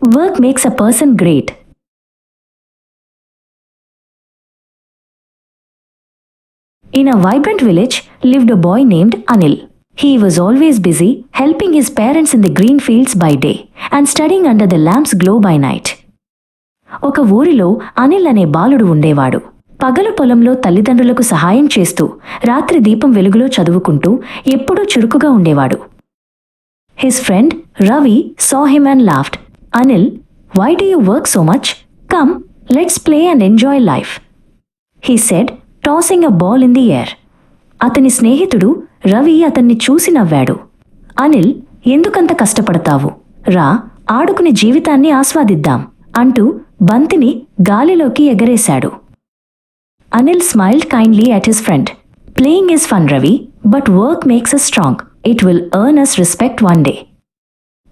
Work makes a person great. In a vibrant village lived a boy named Anil. He was always busy helping his parents in the green fields by day and studying under the lamp's glow by night. ఒక ఊరిలో అనిల్ అనే బాలుడు ఉండేవాడు పగలు పొలంలో తల్లిదండ్రులకు సహాయం చేస్తూ రాత్రి దీపం వెలుగులో చదువుకుంటూ ఎప్పుడూ చురుకుగా ఉండేవాడు his friend Ravi saw him and laughed Anil why do you work so much come let's play and enjoy life he said tossing a ball in the air అతని స్నేహితుడు రవి అతన్ని చూసి నవ్వాడు. అనిల్ ఎందుకంత కష్టపడతావు? రా ఆడుకుని జీవితాన్ని ఆస్వాదిద్దాం అంటూ బంతిని గాలిలోకి ఎగరేశాడు. Anil smiled kindly at his friend playing is fun Ravi but work makes a strong it will earn us respect one day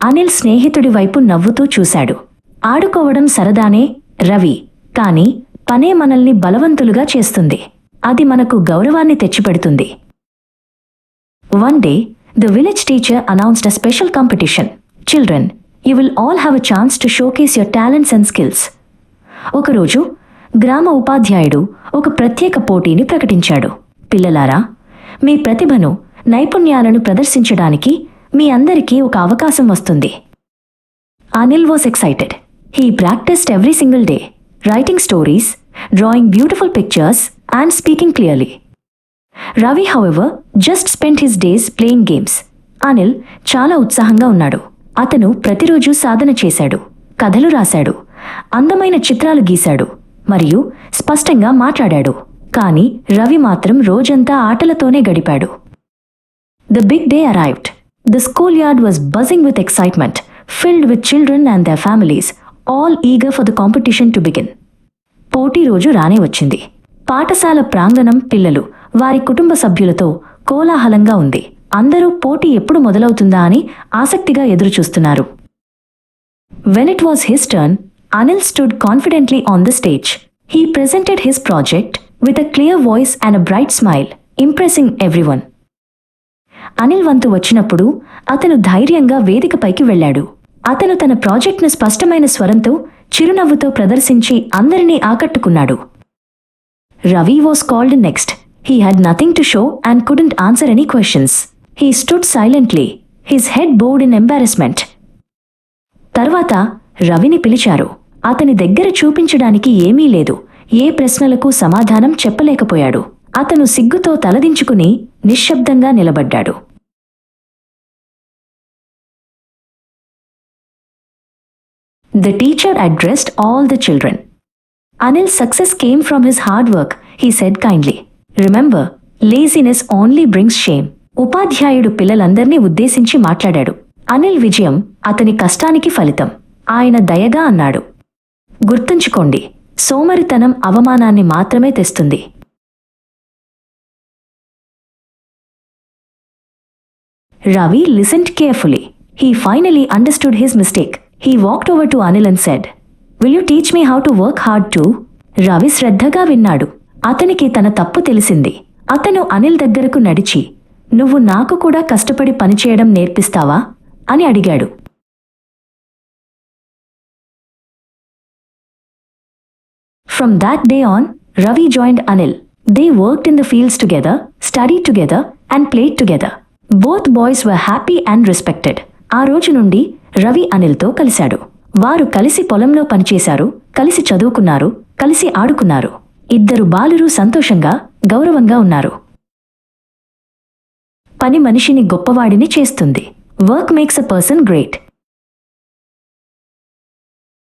Anil స్నేహితుడి వైపు నవ్వుతూ చూశాడు. ఆడుకోవడం సరదానే రవి. కాని పనే మనల్ని బలవంతులుగా చేస్తుంది. అది మనకు గౌరవాన్ని తెచ్చిపెడుతుంది. One day the village teacher announced a special competition. Children you will all have a chance to showcase your talents and skills. ఒకరోజు గ్రామ ఉపాధ్యాయుడు ఒక ప్రత్యేక పోటీని ప్రకటించాడు. పిల్లలారా మీ ప్రతిభను నైపుణ్యాలను ప్రదర్శించడానికి మీ అందరికీ ఒక అవకాశం వస్తుంది. Anil was excited he practised every single day writing stories drawing beautiful pictures and speaking clearly Ravi however just spend his days playing games Anil చాలా ఉత్సాహంగా ఉన్నాడు. అతను ప్రతిరోజు సాధన చేశాడు కథలు రాశాడు అందమైన చిత్రాలు గీశాడు మరియు స్పష్టంగా మాట్లాడాడు. కానీ రవి మాత్రం రోజంతా ఆటలతోనే గడిపాడు. The big day arrived The school yard buzzing with excitement, filled with children and and their families all eager for the competition to begin. పోటీ రోజు రానే వచ్చింది. పాఠశాల ప్రాంగణం పిల్లలు వారి కుటుంబ సభ్యులతో కోలాహలంగా ఉంది. అందరూ పోటీ ఎప్పుడు మొదలవుతుందా అని ఆసక్తిగా ఎదురుచూస్తున్నారు. When it was his turn Anil stood confidently on the stage he presented his project with a clear voice and a bright smile impressing everyone Anil వంతు వచ్చినప్పుడు అతను ధైర్యంగా వేదికపైకి వెళ్ళాడు. అతను తన ప్రాజెక్ట్ను స్పష్టమైన స్వరంతో చిరునవ్వుతో ప్రదర్శించి అందరినీ ఆకట్టుకున్నాడు. Ravi was called next. He had nothing to show and couldn't answer any questions. He stood silently. His head bowed in embarrassment. తర్వాత రవిని పిలిచారు. అతని దగ్గర చూపించడానికి ఏమీ లేదు. ఏ ప్రశ్నలకు సమాధానం చెప్పలేకపోయాడు. అతను సిగ్గుతో తలదించుకుని నిశ్శబ్దంగా నిలబడ్డాడు. The teacher addressed all the children. Anil's success came from his hard work, he said kindly. Remember, laziness only brings shame. ఉపాధ్యాయుడు పిల్లలందర్నీ ఉద్దేశించి మాట్లాడాడు అనిల్ విజయం అతని కష్టానికి ఫలితం ఆయన దయగా అన్నాడు గుర్తుంచుకోండి సోమరితనం అవమానాన్ని మాత్రమే తెస్తుంది Ravi listened carefully. He finally understood his mistake. He walked over to Anil and said, Will you teach me how to work hard too? Ravi శ్రద్ధగా విన్నాడు అతనికి తన తప్పు తెలిసింది అతను అనిల్ దగ్గరకు నడిచి నువ్వు నాకు కూడా కష్టపడి పనిచేయడం నేర్పిస్తావా అని అడిగాడు from that day on Ravi joined Anil they worked in the fields together study together and played together both boys were happy and respected ఆ రోజు నుండి రవి అనిల్తో కలిశాడు. వారు కలిసి పొలంలో పనిచేశారు కలిసి చదువుకున్నారు కలిసి ఆడుకున్నారు. ఇద్దరు బాలురు సంతోషంగా గౌరవంగా ఉన్నారు. పని మనిషిని గొప్పవాడిని చేస్తుంది. Work makes a person great.